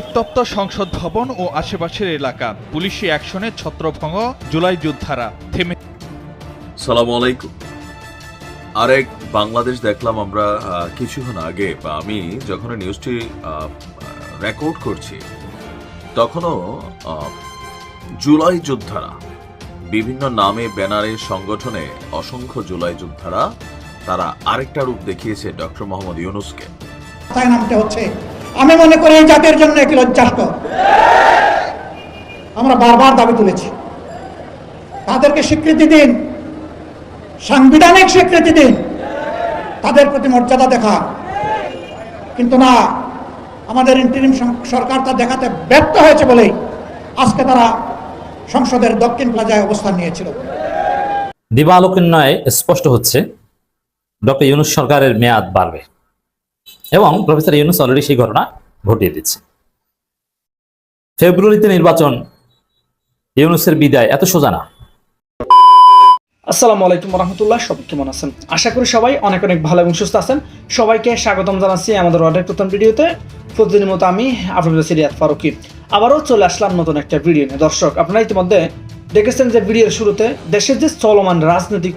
উত্তপ্ত সংসদ ভবন ও আশেপাশের এলাকা। পুলিশি অ্যাকশনে ছত্রভঙ্গ জুলাই যোদ্ধারা। থেমে সালাম আলাইকুম। আরেক বাংলাদেশ দেখলাম আমরা কিছুক্ষণ আগে বা আমি যখন নিউজটি রেকর্ড করছি তখনও জুলাই যোদ্ধারা বিভিন্ন নামে ব্যানারে সংগঠনে অসংখ্য জুলাই যোদ্ধারা তারা আরেকটা রূপ দেখিয়েছে ডক্টর মোহাম্মদ ইউনুসকে। তাই নামতে হচ্ছে আমি মনে করি এই জাতির জন্য একটি লজ্জাস্কর। আমরা বারবার দাবি তুলেছি। তাদেরকে স্বীকৃতি দিন। সাংবিধানিক স্বীকৃতি দিন। তাদের প্রতি মর্যাদা দেখা কিন্তু না, আমাদের ইন্টারিম সরকার তা দেখাতে ব্যর্থ হয়েছে বলেই আজকে তারা সংসদের দক্ষিণ প্লাজায় অবস্থান নিয়েছিল। দিবালোকন্যয় স্পষ্ট হচ্ছে, ডক্টর ইউনুস সরকারের মেয়াদ বাড়বে। এবং প্রফেসর ইউনুস অলরেডি সেই ঘটনা ঘটিয়ে দিচ্ছে। ফেব্রুয়ারিতে নির্বাচন, ইউনুসের বিদায়, এত সোজা না। আসসালামু আলাইকুম রহমতুল্লাহ সবাই কেমন আছেন? আশা করি সবাই অনেক অনেক ভালো এবং সুস্থ আছেন। সবাইকে স্বাগতম জানাচ্ছি আমাদের অর্ডার প্রথম ভিডিওতে। প্রতিদিনের মতো আমি আপনাদের সিরিয়াত ফারুকি। আবারও চলে আসলাম নতুন একটা ভিডিও নিয়ে। দর্শক, আপনারা ইতিমধ্যে দেখেছেন যে ভিডিওর শুরুতে দেশের যে চলমান রাজনৈতিক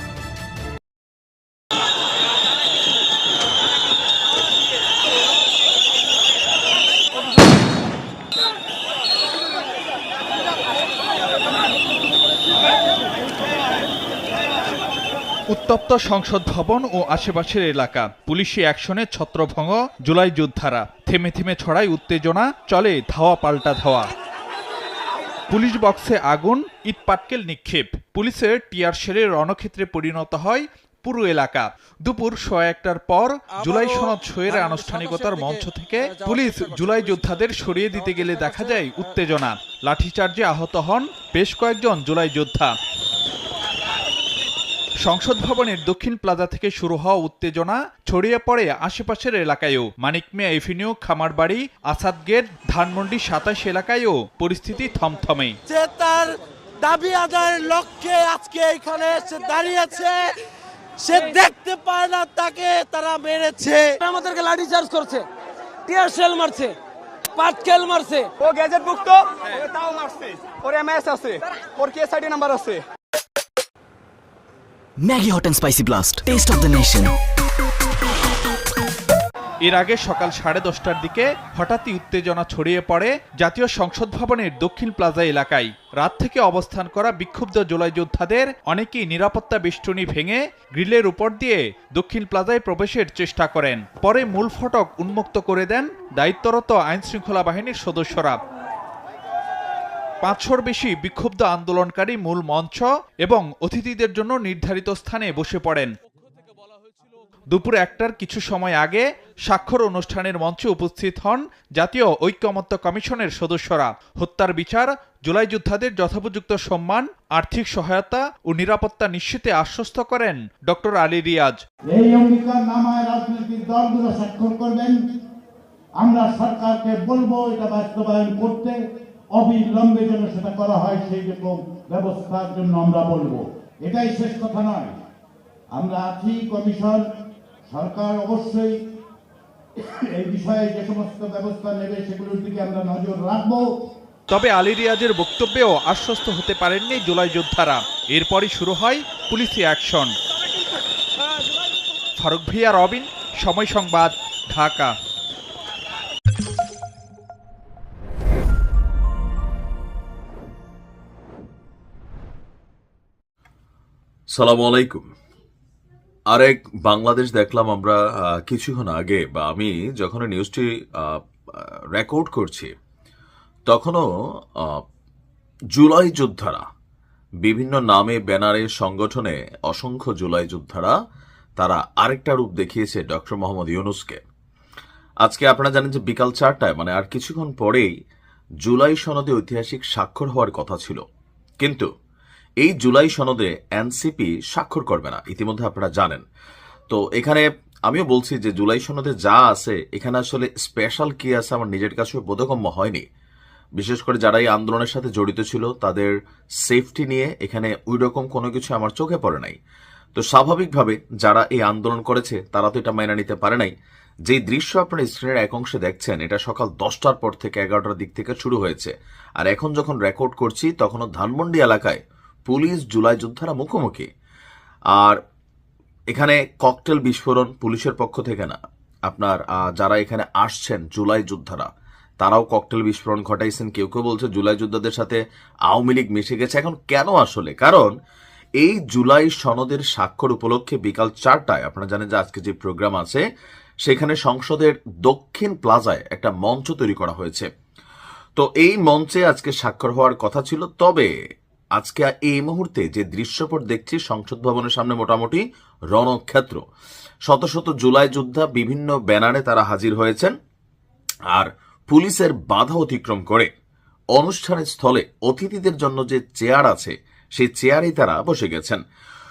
উত্তপ্ত সংসদ ভবন ও আশেপাশের এলাকা। পুলিশি অ্যাকশনে ছত্রভঙ্গ জুলাই যোদ্ধারা। থেমে থেমে ছড়ায় উত্তেজনা চলে ধাওয়া পাল্টা ধাওয়া। পুলিশ বক্সে আগুন ইট পাটকেল নিক্ষেপ। পুলিশের টিয়ার শেলের রণক্ষেত্রে পরিণত হয় পুরো এলাকা। দুপুর সোয়া একটার পর জুলাই সনদ সইয়ের আনুষ্ঠানিকতার মঞ্চ থেকে পুলিশ জুলাই যোদ্ধাদের সরিয়ে দিতে গেলে দেখা যায় উত্তেজনা। লাঠিচার্জে আহত হন বেশ কয়েকজন জুলাই যোদ্ধা। সংসদ ভবনের দক্ষিণ প্লাজা থেকে শুরু হওয়া উত্তেজনা ছড়িয়ে পড়ে আশেপাশের এলাকায়ও। মানিক মিয়া এভিনিউ খামারবাড়ি আসাদ গেট ধানমন্ডি সাতাশ এলাকায়ও পরিস্থিতি থমথমে। যে তার দাবি আদায়ের লক্ষ্যে আজকে এখানে এসে দাঁড়িয়েছে সে দেখতে পায় না তাকে তারা মেরেছে। আমাদেরকে লাঠি চার্জ করছে টিয়ার সেল মারছে পাটকেল মারছে। ও গ্যাজেট ভুক্ত ও তাও মারছে। ওর এমএস আছে। ওর কেএসআইডি নাম্বার আছে। Maggie Hot and Spicy Blast. Taste of the Nation. এর আগে সকাল সাড়ে দশটার দিকে হঠাৎই উত্তেজনা ছড়িয়ে পড়ে জাতীয় সংসদ ভবনের দক্ষিণ প্লাজা এলাকায় রাত থেকে অবস্থান করা বিক্ষুব্ধ জোলাই যোদ্ধাদের অনেকেই নিরাপত্তা বেষ্টনী ভেঙে গ্রিলের উপর দিয়ে দক্ষিণ প্লাজায় প্রবেশের চেষ্টা করেন পরে মূল ফটক উন্মুক্ত করে দেন দায়িত্বরত আইনশৃঙ্খলা বাহিনীর সদস্যরা পাঁচশোর বেশি বিক্ষুব্ধ আন্দোলনকারী মূল মঞ্চ এবং অতিথিদের জন্য নির্ধারিত স্থানে বসে পড়েন। দুপুর একটার কিছু সময় আগে স্বাক্ষর অনুষ্ঠানের মঞ্চে উপস্থিত হন জাতীয় ঐক্যমত্য কমিশনের সদস্যরা। হত্যার বিচার, জুলাই যোদ্ধাদের যথোপযুক্ত সম্মান, আর্থিক সহায়তা ও নিরাপত্তা নিশ্চিতে আশ্বস্ত করেন ডক্টর আলী রিয়াজ। স্বাক্ষর করবেন। আমরা সরকারকে বলব এটা বাস্তবায়ন করতে। অবিলম্বে যেন সেটা করা হয়, সেই রকম ব্যবস্থার জন্য আমরা বলব। এটাই শেষ কথা নয়। আমরা আছি কমিশন, সরকার অবশ্যই এই বিষয়ে যে সমস্ত ব্যবস্থা নেবে সেগুলোর দিকে আমরা নজর রাখব। তবে আলী রিয়াজের বক্তব্যেও আশ্বস্ত হতে পারেননি জুলাই যোদ্ধারা। এরপরই শুরু হয় পুলিশি অ্যাকশন। ফারুক ভিয়া, রবিন, সময় সংবাদ, ঢাকা। সালাম আলাইকুম। আরেক বাংলাদেশ দেখলাম আমরা কিছুক্ষণ আগে, বা আমি যখন নিউজটি রেকর্ড করছি, তখনও জুলাই যোদ্ধারা, বিভিন্ন নামে ব্যানারে সংগঠনে অসংখ্য জুলাই যোদ্ধারা, তারা আরেকটা রূপ দেখিয়েছে ডক্টর মোহাম্মদ ইউনুসকে। আজকে আপনারা জানেন যে বিকাল চারটায় মানে আর কিছুক্ষণ পরেই, জুলাই সনদে ঐতিহাসিক স্বাক্ষর হওয়ার কথা ছিল। কিন্তু এই জুলাই সনদে এনসিপি স্বাক্ষর করবে না, ইতিমধ্যে আপনারা জানেন। তো এখানে আমিও বলছি যে জুলাই সনদে যা আছে, এখানে আসলে স্পেশাল কি আছে আমার নিজের কাছেও বোধগম্য হয়নি। বিশেষ করে যারা এই আন্দোলনের সাথে জড়িত ছিল, তাদের সেফটি নিয়ে এখানে ওই রকম কোনো কিছু আমার চোখে পড়ে নাই। তো স্বাভাবিকভাবে যারা এই আন্দোলন করেছে, তারা তো এটা মেনে নিতে পারে নাই। যে দৃশ্য আপনারা স্ক্রিনের এক অংশে দেখছেন, এটা সকাল দশটার পর থেকে এগারোটার দিক থেকে শুরু হয়েছে। আর এখন যখন রেকর্ড করছি, তখনও ধানমন্ডি এলাকায় পুলিশ জুলাই যোদ্ধারা মুখোমুখি। আর এখানে ককটেল বিস্ফোরণ পুলিশের পক্ষ থেকে না। আপনার যারা এখানে আসছেন জুলাই যোদ্ধারা, তারাও ককটেল বিস্ফোরণ ঘটাইছেন। কেউ কেউ বলছে জুলাই যোদ্ধাদের সাথে আওয়ামী লীগ মিশে গেছে। এখন কেন আসলে? কারণ এই জুলাই সনদের স্বাক্ষর উপলক্ষে বিকাল চারটায়, আপনারা জানেন যে আজকে যে প্রোগ্রাম আছে, সেখানে সংসদের দক্ষিণ প্লাজায় একটা মঞ্চ তৈরি করা হয়েছে। তো এই মঞ্চে আজকে স্বাক্ষর হওয়ার কথা ছিল। তবে আজকে এই মুহূর্তে যে দৃশ্যপট দেখছি, সংসদ ভবনের সামনে মোটামুটি রণক্ষেত্র। শত শত জুলাই যোদ্ধা বিভিন্ন ব্যানারে তারা হাজির হয়েছেন আর পুলিশের বাধা অতিক্রম করে অনুষ্ঠানের স্থলে অতিথিদের জন্য যে চেয়ার আছে, সেই চেয়ারেই তারা বসে গেছেন।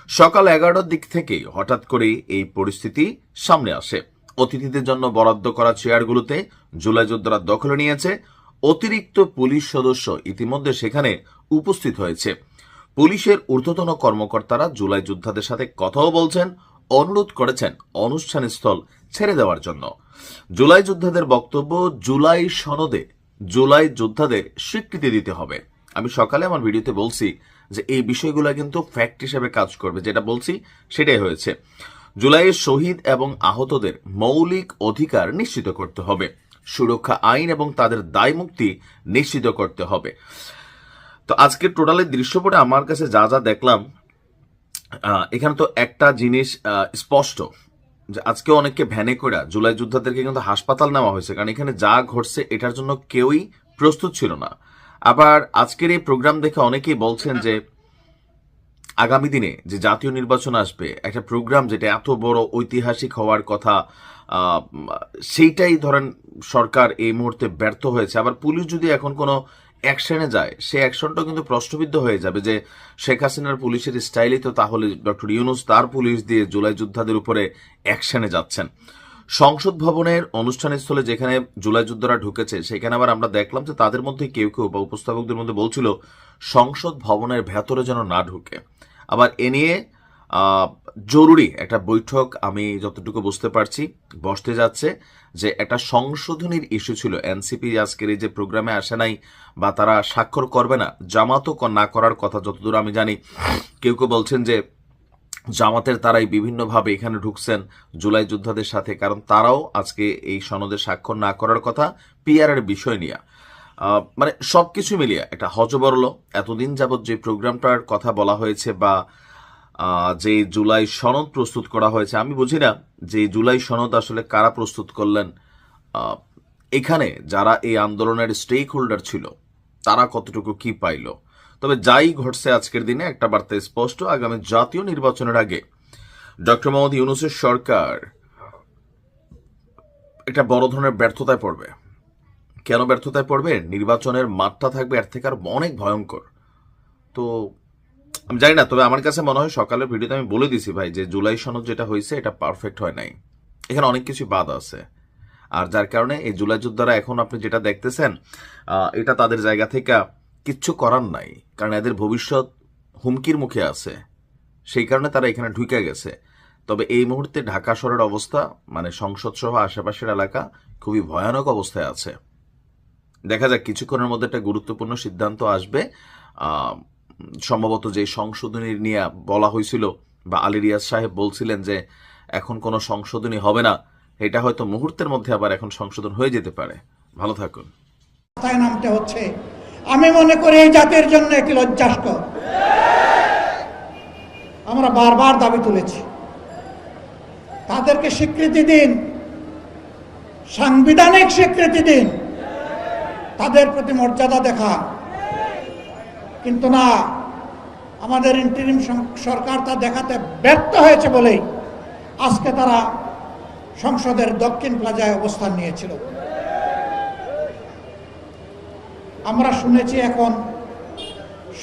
সকাল এগারোটার দিক থেকে হঠাৎ করে এই পরিস্থিতি সামনে আসে। অতিথিদের জন্য বরাদ্দ করা চেয়ারগুলোতে জুলাই যোদ্ধারা দখলে নিয়েছে। অতিরিক্ত পুলিশ সদস্য ইতিমধ্যে সেখানে উপস্থিত হয়েছে। পুলিশের ঊর্ধ্বতন কর্মকর্তারা জুলাই যোদ্ধাদের সাথে কথাও বলছেন, অনুরোধ করেছেন অনুষ্ঠান স্থল ছেড়ে দেওয়ার জন্য। জুলাই যোদ্ধাদের বক্তব্য, জুলাই সনদে জুলাই যোদ্ধাদের স্বীকৃতি দিতে হবে। আমি সকালে আমার ভিডিওতে বলছি যে এই বিষয়গুলো কিন্তু ফ্যাক্ট হিসেবে কাজ করবে। যেটা বলছি সেটাই হয়েছে। জুলাইয়ের শহীদ এবং আহতদের মৌলিক অধিকার নিশ্চিত করতে হবে। সুরক্ষা আইন এবং তাদের দায় মুক্তি নিশ্চিত করতে হবে। তো আজকে টোটালের দৃশ্যপটে আমার কাছে যা যা দেখলাম এখানে তো একটা জিনিস স্পষ্ট, যে আজকে অনেককে ভ্যানে করে জুলাই যোদ্ধাদেরকে কিন্তু হাসপাতাল নেওয়া হয়েছে, কারণ এখানে যা ঘটছে এটার জন্য কেউই প্রস্তুত ছিল না। আবার আজকের এই প্রোগ্রাম দেখে অনেকেই বলছেন যে, আগামী দিনে যে জাতীয় নির্বাচন আসবে, একটা প্রোগ্রাম যেটা এত বড় ঐতিহাসিক হওয়ার কথা সেইটাই ধরেন সরকার এই মুহূর্তে ব্যর্থ হয়েছে। আবার পুলিশ যদি এখন কোনো অ্যাকশনে যায়, সে অ্যাকশনটাও কিন্তু প্রশ্নবিদ্ধ হয়ে যাবে যে শেখ হাসিনার পুলিশের স্টাইলই তো তাহলে ডক্টর ইউনুস তার পুলিশ দিয়ে জুলাই যোদ্ধাদের উপরে অ্যাকশনে যাচ্ছেন। সংসদ ভবনের অনুষ্ঠানস্থলে যেখানে জুলাই যোদ্ধারা ঢুকেছে, সেখানে আবার আমরা দেখলাম যে তাদের মধ্যে কেউ কেউ বা উপস্থাপকদের মধ্যে বলছিল, সংসদ ভবনের ভেতরে যেন না ঢুকে। আবার এ নিয়ে জরুরি একটা বৈঠক, আমি যতটুকু বুঝতে পারছি, বসতে যাচ্ছে যে একটা সংশোধনীর ইস্যু ছিল। এনসিপি আজকের এই যে প্রোগ্রামে আসে নাই বা তারা স্বাক্ষর করবে না, জামাতও না করার কথা যতদূর আমি জানি, কেউ কেউ বলছেন যে জামাতের তারাই বিভিন্নভাবে এখানে ঢুকছেন জুলাই যোদ্ধাদের সাথে, কারণ তারাও আজকে এই সনদে স্বাক্ষর না করার কথা পিআর এর বিষয় নিয়ে। মানে সবকিছু মিলিয়ে একটা হজবরল, এতদিন যাবৎ যে প্রোগ্রামটার কথা বলা হয়েছে বা যে জুলাই সনদ প্রস্তুত করা হয়েছে, আমি বুঝি না যে জুলাই সনদ আসলে কারা প্রস্তুত করলেন। এখানে যারা এই আন্দোলনের স্টেক হোল্ডার ছিল, তারা কতটুকু কি পাইল? তবে যাই ঘটছে আজকের দিনে, একটা বার্তা স্পষ্ট, আগামী জাতীয় নির্বাচনের আগে ডক্টর মোহাম্মদ ইউনুসের সরকার একটা বড় ধরনের ব্যর্থতায় পড়বে। কেন ব্যর্থতায় পড়বে? নির্বাচনের মাঠটা থাকবে এর থেকে আর অনেক ভয়ঙ্কর। তো আমি জানি না, তবে আমার কাছে মনে হয় সকালের ভিডিওতে আমি বলে দিছি ভাই যে জুলাই সনদ যেটা হয়েছে, এটা পারফেক্ট হয় নাই। এখানে অনেক কিছু বাদ আছে। আর যার কারণে এই জুলাই যোদ্ধারা এখন আপনি যেটা দেখতেছেন এটা তাদের জায়গা থেকে কিচ্ছু করার নাই। কারণ এদের ভবিষ্যৎ হুমকির মুখে আছে। সেই কারণে তারা এখানে ঢুকে গেছে। তবে এই মুহূর্তে ঢাকা শহরের অবস্থা মানে সংসদ সহ আশেপাশের এলাকা, খুবই ভয়ানক অবস্থায় আছে। দেখা যাক, কিছুক্ষণের মধ্যে একটা গুরুত্বপূর্ণ সিদ্ধান্ত আসবে। সম্ভবত যে সংশোধনী নিয়ে বলা হয়েছিল বা আলী রিয়াজ সাহেব বলছিলেন যে এখন কোনো সংশোধনী হবে না, এটা হয়তো মুহূর্তের মধ্যে আবার এখন সংশোধন হয়ে যেতে পারে। ভালো থাকুন। নামতে হচ্ছে, আমি মনে করি এই জাতির জন্য একটি লজ্জাস্কর। আমরা বারবার দাবি তুলেছি, তাদেরকে স্বীকৃতি দিন, সাংবিধানিক স্বীকৃতি দিন, তাদের প্রতি মর্যাদা দেখা। কিন্তু না, আমাদের ইন্টারিম সরকার তা দেখাতে ব্যর্থ হয়েছে বলেই আজকে তারা সংসদের দক্ষিণ প্লাজায় অবস্থান নিয়েছিল। আমরা শুনেছি এখন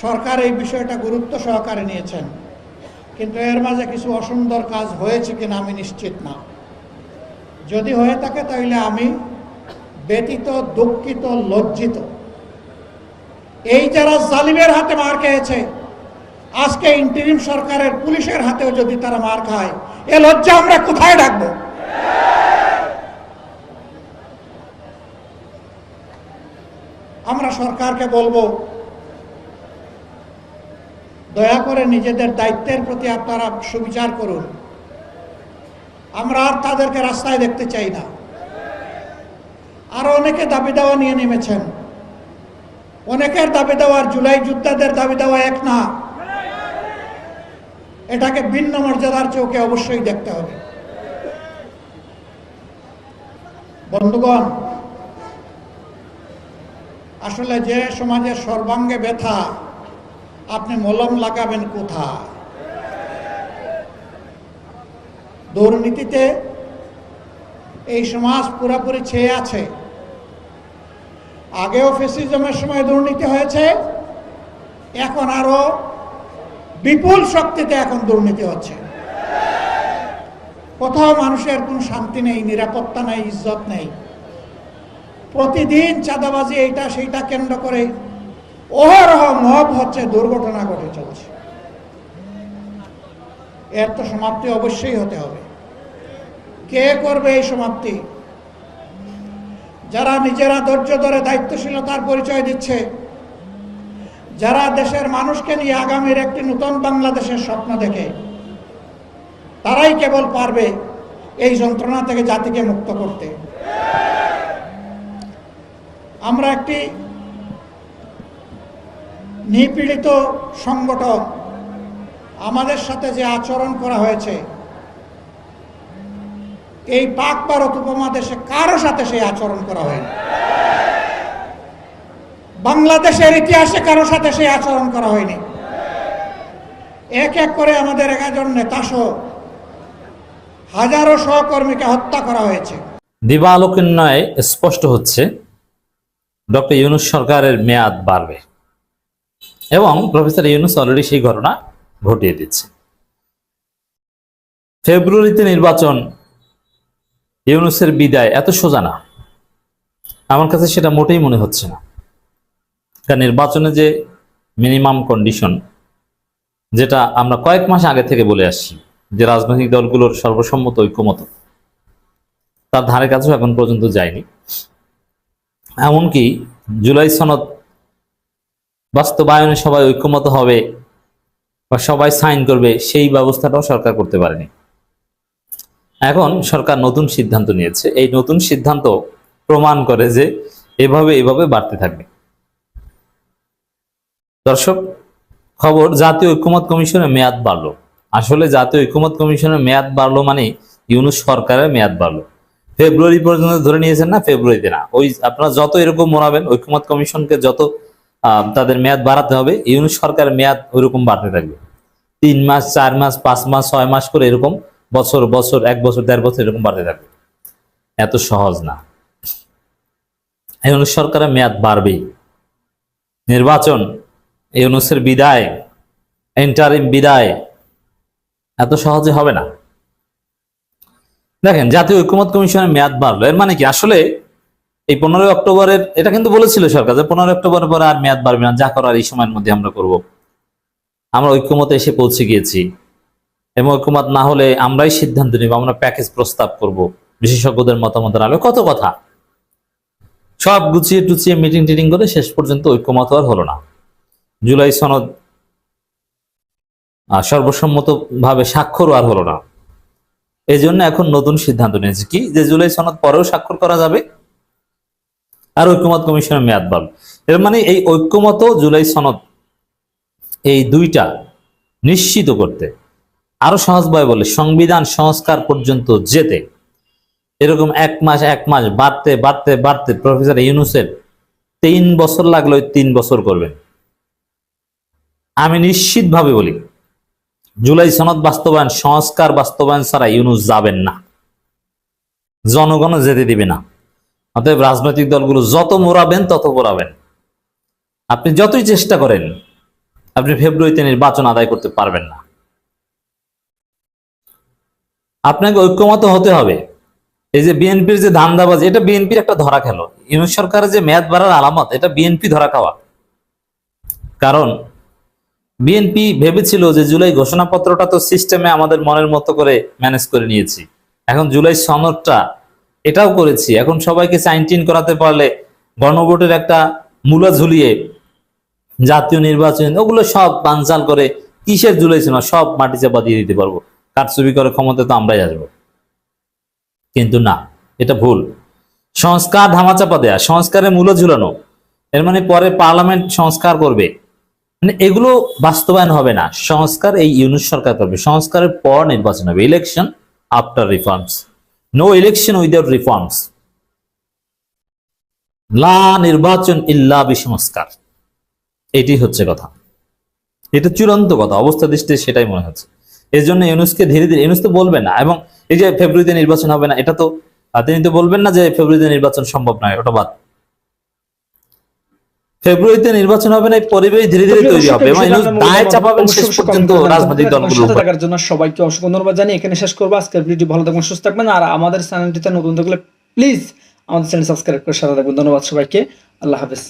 সরকার এই বিষয়টা গুরুত্ব সহকারে নিয়েছেন, কিন্তু এর মাঝে কিছু অসুন্দর কাজ হয়েছে কিনা আমি নিশ্চিত না। যদি হয়ে থাকে তাহলে আমি ব্যতীত, দুঃখিত, লজ্জিত এই যারা জালিমের হাতে মার খেয়েছে, আজকে ইন্টারিম সরকারের পুলিশের হাতেও যদি তারা মার খায়, এ লজ্জা আমরা কোথায় রাখব? আমরা সরকারকে বলব, দয়া করে নিজেদের দায়িত্বের প্রতি আপনারা সুবিচার করুন। আমরা আর তাদেরকে রাস্তায় দেখতে চাই না। আরও অনেকে দাবি দেওয়া নিয়ে নেমেছেন। অনেকের দাবি দেওয়ার, জুলাই যোদ্ধাদের দাবি দেওয়া এক না। এটাকে ভিন্ন মর্যাদার চোখে অবশ্যই দেখতে হবে। বন্ধুগণ, আসলে যে সমাজের সর্বাঙ্গে ব্যথা, আপনি মলম লাগাবেন কোথায়? দুর্নীতিতে এই সমাজ পুরোপুরি ছেয়ে আছে। আগেও ফেসিজমের সময় দুর্নীতি হয়েছে, এখন আরও বিপুল শক্তিতে এখন দুর্নীতি হচ্ছে। কোথাও মানুষের কোন শান্তি নেই, নিরাপত্তা নেই, ইজ্জত নেই। প্রতিদিন চাঁদাবাজি এইটা সেইটা কেন্দ্র করে অহরহ মব হচ্ছে, দুর্ঘটনা ঘটে চলছে। এর তো সমাপ্তি অবশ্যই হতে হবে। কে করবে এই সমাপ্তি? যারা নিজেরা ধৈর্য ধরে দায়িত্বশীলতার পরিচয় দিচ্ছে, যারা দেশের মানুষকে নিয়ে আগামীর একটি নতুন বাংলাদেশের স্বপ্ন দেখে, তারাই কেবল পারবে এই যন্ত্রণা থেকে জাতিকে মুক্ত করতে। আমরা একটি নিপীড়িত সংগঠন, আমাদের সাথে যে আচরণ করা হয়েছে এই পাক ভারত উপমহাদেশে কারও সাথে সেই আচরণ করা হয়নি বাংলাদেশের ইতিহাসে কারও সাথে সেই আচরণ করা হয়নি। এক এক করে আমাদের একাজন নেতাসহ হাজারো সহকর্মীকে হত্যা করা হয়েছে। দিবালোকন্যয় স্পষ্ট হচ্ছে, ডক্টর ইউনুস সরকারের মেয়াদ বাড়বে এবং প্রফেসর ইউনুস অলরেডি সেই ঘটনা ঘটিয়ে দিচ্ছে। ফেব্রুয়ারিতে নির্বাচন ইউনুসের বিদায় এত সোজা না। আমার কাছে সেটা মোটেই মনে হচ্ছে না। কারণ নির্বাচনে যে মিনিমাম কন্ডিশন, যেটা আমরা কয়েক মাস আগে থেকে বলে আসছি যে রাজনৈতিক দলগুলোর সর্বসম্মত ঐক্যমত, তার ধারে কাছেও এখন পর্যন্ত যায়নি। এমনকি জুলাই সনদ বাস্তবায়নে সবাই ঐক্যমত হবে বা সবাই সাইন করবে, সেই ব্যবস্থাটাও সরকার করতে পারেনি। এখন সরকার নতুন সিদ্ধান্ত নিয়েছে। এই নতুন সিদ্ধান্ত প্রমাণ করে যে এভাবে এভাবে বাড়তে থাকবে। দর্শক, খবর, জাতীয় ঐক্যমত কমিশনের মেয়াদ বাড়লো। আসলে জাতীয় ঐক্যমত কমিশনের মেয়াদ বাড়লো মানে ইউনুস সরকারের মেয়াদ বাড়লো। ফেব্রুয়ারি পর্যন্ত ধরে নিয়েছেন না, ফেব্রুয়ারিতে না। ওই আপনারা যত এরকম মনাবেন, ঐক্যমত কমিশনকে যত তাদের মেয়াদ বাড়াতে হবে, ইউনুস সরকারের মেয়াদ ওইরকম বাড়তে থাকবে। তিন মাস, চার মাস, পাঁচ মাস, ছয় মাস করে এরকম বছর বছর, এক বছর, দেড় বছর এরকম বাড়তে থাকবে। এত সহজ না। ইউনুস সরকারের মেয়াদ বাড়বেই। নির্বাচন ইউনুসের বিদায় এন্টারিম বিদায়, এত সহজে হবে না। দেখেন, জাতীয় ঐক্যমত কমিশনের মেয়াদ বাড়লো। এর মানে কি? আসলে এই পনেরোই অক্টোবরের, এটা কিন্তু বলেছিল সরকার যে পনেরোই অক্টোবরের পরে আর মেয়াদ বাড়বে না। যা করার এই সময়ের মধ্যে আমরা করব। আমরা ঐক্যমতে এসে পৌঁছে গিয়েছি। এবং ঐক্যমত না হলে আমরাই সিদ্ধান্ত নিব, আমরা প্যাকেজ প্রস্তাব করব। বিশেষজ্ঞদের মতামতের আলো কত কথা? সব গুছিয়ে টুচিয়ে মিটিং টিটিং করে শেষ পর্যন্ত ঐক্যমত আর হলো না। জুলাই সনদ সর্বসম্মতভাবে স্বাক্ষরও আর হলো না। এই জন্য এখন নতুন সিদ্ধান্ত নিয়েছে কি? যে জুলাই সনদ পরেও স্বাক্ষর করা যাবে? আর ঐক্যমত কমিশনের মেয়াদ বাড়বে এর মানে এই ঐক্যমত জুলাই সনদ এই দুইটা নিশ্চিত করতে আরও সহজভাবে বলে, সংবিধান সংস্কার পর্যন্ত যেতে। এরকম এক মাস এক মাস বাড়তে বাড়তে বাড়তে প্রফেসর ইউনুসের তিন বছর লাগল তিন বছর করবেন। আমি নিশ্চিতভাবে বলি, জুলাই সনদ বাস্তবায়ন, সংস্কার বাস্তবায়ন ছাড়া ইউনুস যাবেন না। জনগণও যেতে দিবে না। অতএব রাজনৈতিক দলগুলো যত মোড়াবেন, তত মোড়াবেন। আপনি যতই চেষ্টা করেন, আপনি ফেব্রুয়ারিতে নির্বাচন আদায় করতে পারবেন না। আপনাকে ঐক্যমত হতে হবে। এই যে বিএনপির যে ধান্দাবাজ, এটা বিএনপির একটা ধরা খেলো। ইউনুস সরকারের যে মেয়াদ বাড়ার আলামত, এটা বিএনপি ধরা খাওয়া। কারণ বিএনপি ভেবেছিল যে জুলাই ঘোষণাপত্রটা তো সিস্টেমে আমাদের মনের মতো করে ম্যানেজ করে নিয়েছি। এখন জুলাই সনদটা এটাও করেছি। এখন সবাইকে সাইন টিন করাতে পারলে গণভোটের একটা মূলা ঝুলিয়ে জাতীয় নির্বাচন, ওগুলো সব বানচাল করে কিসের জুলাই ছিল সব মাটি চাপা দিয়ে দিতে পারব। কারচুপি করে ক্ষমতা তো আমরাই আসব। কিন্তু না, এটা ভুল। সংস্কার ধামাচাপা দেয়া, সংস্কারের মূল্য ঝুলানো। এর মানে পরে পার্লামেন্ট সংস্কার করবে। মানে এগুলো বাস্তবায়ন হবে না। সংস্কার এই ইউনুস সরকার করবে। সংস্কারের পর নির্বাচন হবে। Election after reforms no election without reforms লা নির্বাচন ইল্লা বিসংস্কার। এটি হচ্ছে কথা। এটা চূড়ান্ত কথা। অবস্থা দৃষ্টিতে সেটাই মনে হচ্ছে। এই জন্য ইউনুসকে ধীরে ধীরে ইউনুস তো বলবে না এবং এই যে ফেব্রুয়ারিতে নির্বাচন হবে না এটা তো তিনি তো বলবেন না যে ফেব্রুয়ারিতে নির্বাচন সম্ভব নয় ওটা বাদ। ফেব্রুয়ারিতে নির্বাচন হবে না এই পরিবেশ ধীরে ধীরে তৈরি হবে এবং ইউনুস দায় চাপাবেন শেষ পর্যন্ত রাজনৈতিক উপর। থাকার জন্য সবাইকে অসংখ্য ধন্যবাদ জানিয়ে এখানে শেষ করব। আজকের ভিডিও ভালো থাকবেন সুস্থ থাকবেন আর আমাদের চ্যানেলটিতে নতুন থাকলে প্লিজ আমাদের চ্যানেল সাবস্ক্রাইব করে সাথে থাকবেন। ধন্যবাদ সবাইকে আল্লাহ হাফেজ।